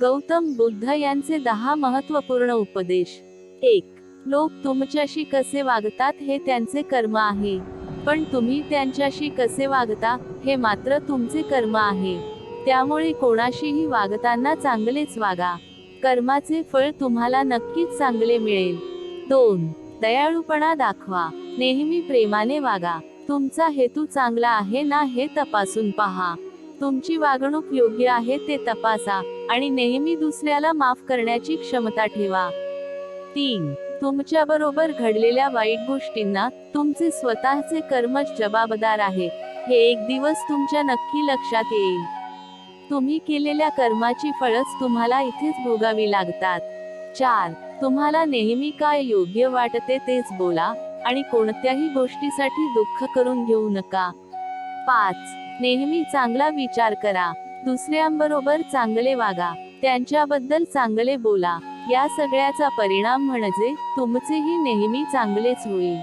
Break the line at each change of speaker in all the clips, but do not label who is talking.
गौतम बुद्ध यांचे दहा महत्त्वपूर्ण उपदेश. एक लोक तुमच्याशी कसे वागतात हे त्यांचे कर्म आहे. पण तुम्ही त्यांच्याशी कसे वागता हे मात्र तुमचे कर्म आहे. त्यामुळे कोणाशीही वागताना चांगलेच वागा. कर्माचे फळ तुम्हाला नक्कीच चांगले मिळेल. दोन दयाळूपणा दाखवा. नेहमी प्रेमाने वागा. तुमचा हेतू चांगला आहे ना हे तपासून पहा. तुमची वागणूक योग्य आहे ते तपासा. आणि नेहमी दुसऱ्याला माफ करण्याची क्षमता ठेवा. तीन तुमच्या बरोबर घडलेल्या वाईट गोष्टींना तुमचे स्वतःचे कर्मच जबाबदार आहे. हे एक दिवस तुमच्या नक्की लक्षात येईल. तुम्ही केलेल्या कर्माची फळच तुम्हाला इथेच भोगावी लागतात. चार तुम्हाला नेहमी काय योग्य वाटते तेच बोला आणि कोणत्याही गोष्टीसाठी दुःख करून घेऊ नका. पाच नेहमी चांगला विचार करा. दुसऱ्यांबरोबर चांगले वागा. त्यांच्याबद्दल चांगले बोला. या सगळ्याचा परिणाम म्हणजे तुमचेही नेहमी चांगलेच होईल.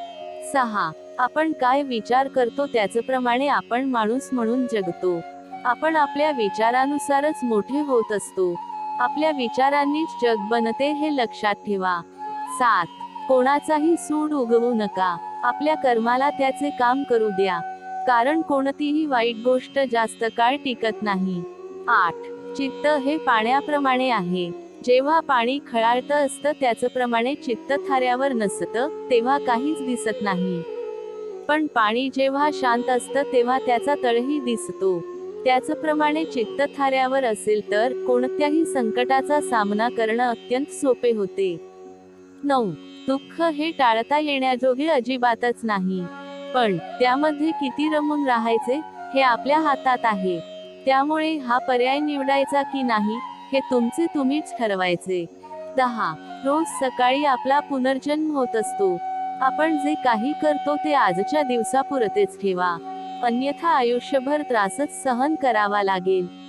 सहा. आपण काय विचार करतो त्याचप्रमाणे आपण माणूस म्हणून जगतो. आपण आपल्या विचारानुसारच मोठे होत असतो. आपल्या विचारांनीच जग बनते हे लक्षात ठेवा. सात. कोणाचाही सूड उगवू नका. आपल्या कर्माला त्याचे काम करू द्या. कारण कोणतीही वाईट गोष्ट जास्त काळ टिकत नाही. आठ. चित्त हे पाण्याप्रमाणे आहे. जेव्हा पाणी खळाळतं असतं त्याचप्रमाणे चित्त थाऱ्यावर नसतं तेव्हा काहीच दिसत नाही. पण पाणी जेव्हा शांत असतं तेव्हा त्याचा तळही दिसतो. त्याचप्रमाणे चित्त थाऱ्यावर असेल तर कोणत्याही संकटाचा सामना करणं अत्यंत सोपे होते. नऊ. दुःख हे टाळता येण्याजोगे अजिबातच नाही. पण त्यामध्ये किती रमून राहायचे हे आपल्या हातात आहे. त्यामुळे हा पर्याय निवडायचा की नाही हे तुमचे तुम्हीच ठरवायचे. दहा. रोज सकाळी आपला पुनर्जन्म होत असतो. आपण जे काही करतो ते आजच्या दिवसापुरतेच ठेवा. अन्यथा आयुष्यभर त्रासच सहन करावा लागेल.